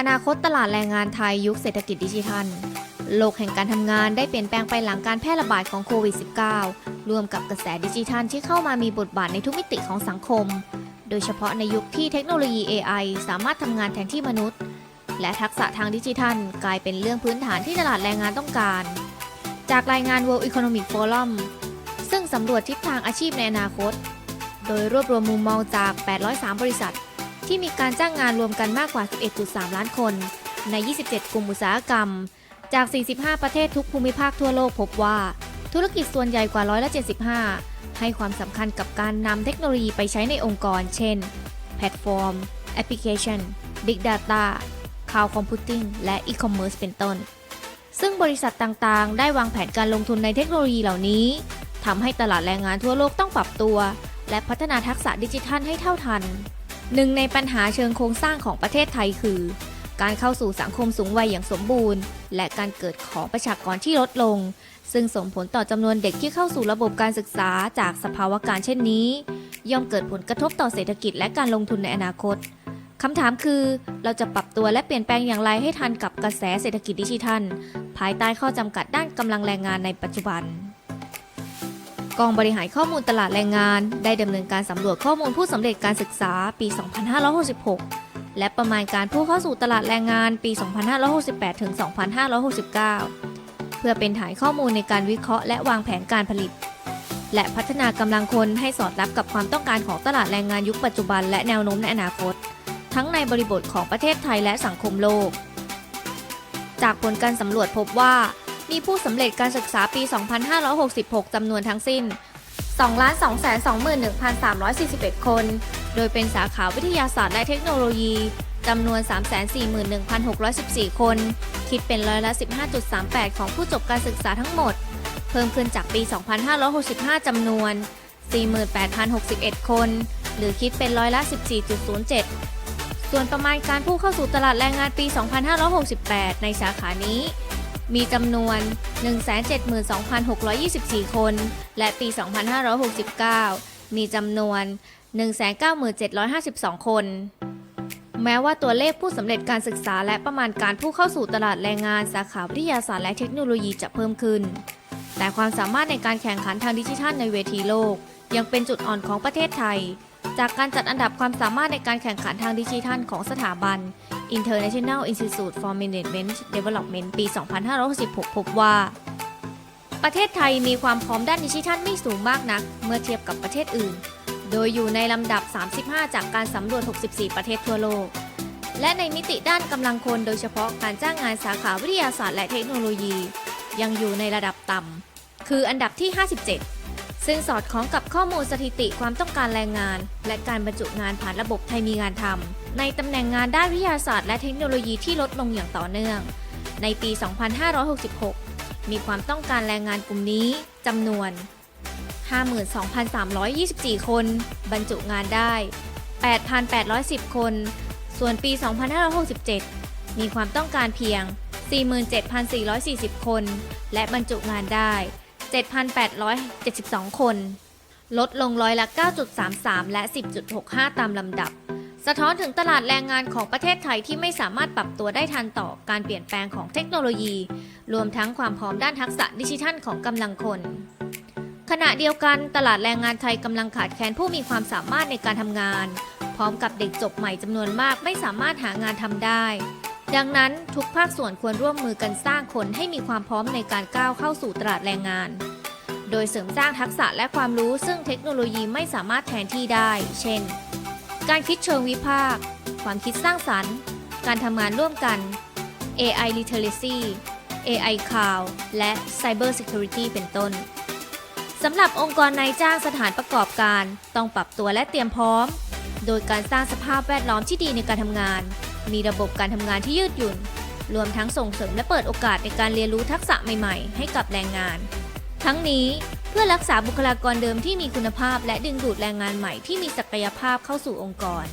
อนาคตตลาดแรงงานไทยยุคเศรษฐกิจดิจิทัล โลกแห่งการทำงานได้เปลี่ยนแปลงไปหลังการแพร่ระบาดของโควิด -19 รวมกับกระแสดิจิทัลที่เข้ามามีบทบาทในทุกมิติของสังคม โดยเฉพาะในยุคที่เทคโนโลยี AI สามารถทำงานแทนที่มนุษย์ และทักษะทางดิจิทัล กลายเป็นเรื่องพื้นฐานที่ตลาดแรงงานต้องการ จากรายงาน World Economic Forum ซึ่งสำรวจทิศทางอาชีพในอนาคต โดยรวบรวมมุมมองจาก 803 บริษัท ที่มีการจ้างงานรวมกันมากกว่า 11.3 ล้านคน ใน 27 กลุ่มอุตสาหกรรม จาก 45 ประเทศทุกภูมิภาคทั่วโลกพบว่า ธุรกิจส่วนใหญ่กว่า175 ให้ความสำคัญกับการนำเทคโนโลยีไปใช้ในองค์กร เช่น แพลตฟอร์ม แอปพลิเคชัน Big Data Cloud Computing และ E-commerce เป็นต้น ซึ่งบริษัทต่างๆ ได้วางแผนการลงทุนในเทคโนโลยีเหล่านี้ทำให้ตลาดแรงงานทั่วโลกต้องปรับตัว และพัฒนาทักษะดิจิทัลให้เท่าทัน หนึ่งในปัญหาเชิงโครงสร้างของประเทศไทยคือ การเข้าสู่สังคมสูงวัยอย่างสมบูรณ์ และการเกิดของประชากรที่ลดลง ซึ่งส่งผลต่อจำนวนเด็กที่เข้าสู่ระบบการศึกษาจากสภาวะการเช่นนี้ ย่อมเกิดผลกระทบต่อเศรษฐกิจและการลงทุนในอนาคตคำถามคือ เราจะปรับตัวและเปลี่ยนแปลงอย่างไรให้ทันกับกระแสเศรษฐกิจดิจิทัล ภายใต้ข้อจำกัดด้านกำลังแรงงานในปัจจุบัน กองบริหารข้อมูลตลาดแรงงาน ได้ดำเนินการสำรวจข้อมูลผู้สำเร็จการศึกษาปี 2566 และประมาณการผู้เข้าสู่ตลาดแรงงานปี 2568 ถึง 2569 เพื่อเป็นฐานข้อมูลในการวิเคราะห์และวางแผนการผลิต และพัฒนากำลังคนให้สอดรับกับความต้องการของตลาดแรงงานยุคปัจจุบันและแนวโน้มในอนาคต ทั้งในบริบทของประเทศไทยและสังคมโลก จากผลการสำรวจพบว่า มีผู้สำเร็จการศึกษาปี 2566 จำนวนทั้งสิ้น 2,221,341 คน โดยเป็นสาขาวิทยาศาสตร์และเทคโนโลยีจำนวน 341,614 คน คิดเป็นร้อยละ 15.38 ของผู้จบการศึกษาทั้งหมด เพิ่มขึ้นจากปี 2565 จำนวน 48,061 คน หรือคิดเป็นร้อยละ 14.07 ส่วนประมาณการผู้เข้าสู่ตลาดแรงงานปี 2568 ในสาขานี้ มีจำนวน 172,624 คน และปี 2569 มีจำนวน 197,752 คน แม้ว่าตัวเลขผู้สำเร็จการศึกษาและประมาณการผู้เข้าสู่ตลาดแรงงานสาขาวิทยาศาสตร์และเทคโนโลยีจะเพิ่มขึ้น แต่ความสามารถในการแข่งขันทางดิจิทัลในเวทีโลก ยังเป็นจุดอ่อนของประเทศไทย จากการจัดอันดับความสามารถในการแข่งขันทางดิจิทัลของสถาบัน International Institute for Management Development ปี 2566 พบว่า ประเทศไทยมีความพร้อมด้านดิจิทัลไม่สูงมากนัก เมื่อเทียบกับประเทศอื่น โดยอยู่ในลำดับ 35 จากการสำรวจ 64 ประเทศทั่วโลก และในมิติด้านกำลังคนโดยเฉพาะการจ้างงานสาขาวิทยาศาสตร์และเทคโนโลยี ยังอยู่ในระดับต่ำคืออันดับที่ 57 ซึ่งสอดคล้องกับข้อมูลสถิติความต้องการแรงงาน และการบรรจุงานผ่านระบบไทยมีงานทำในตำแหน่งงานด้านวิทยาศาสตร์และเทคโนโลยีที่ลดลงอย่างต่อเนื่อง ในปี 2566 มีความต้องการแรงงานกลุ่มนี้จำนวน 52,324 คน บรรจุงานได้ 8,810 คน ส่วนปี 2567 มีความต้องการเพียง 47,440 คน และบรรจุงานได้ 7,872 คน ลดลงร้อยละ 9.33 และ 10.65 ตามลำดับ สะท้อนถึงตลาดแรงงานของประเทศไทยที่ไม่สามารถปรับตัวได้ทันต่อการเปลี่ยนแปลงของเทคโนโลยี รวมทั้งความพร้อมด้านทักษะดิจิทัลของกำลังคนขณะเดียวกันตลาดแรงงานไทยกำลังขาดแคลนผู้มีความสามารถในการทำงาน พร้อมกับเด็กจบใหม่จำนวนมากไม่สามารถหางานทำได้ ดังนั้นทุกภาคส่วนควรร่วมมือกันสร้างคนให้มีความพร้อมในการก้าวเข้าสู่ตลาดแรงงาน โดยเสริมสร้างทักษะและความรู้ซึ่งเทคโนโลยีไม่สามารถแทนที่ได้ เช่น การคิดเชิงวิพากษ์ ความคิดสร้างสรรค์ การทำงานร่วมกัน AI literacy AI cloud และ cyber security เป็นต้น สำหรับองค์กรนายจ้างสถานประกอบการ ต้องปรับตัวและเตรียมพร้อม โดยการสร้างสภาพแวดล้อมที่ดีในการทำงาน มีระบบการทำงานที่ยืดหยุ่น รวมทั้งส่งเสริมและเปิดโอกาสในการเรียนรู้ทักษะใหม่ๆ ให้กับแรงงาน ทั้งนี้เพื่อรักษาบุคลากรเดิมที่มีคุณภาพ และดึงดูดแรงงานใหม่ที่มีศักยภาพเข้าสู่องค์กร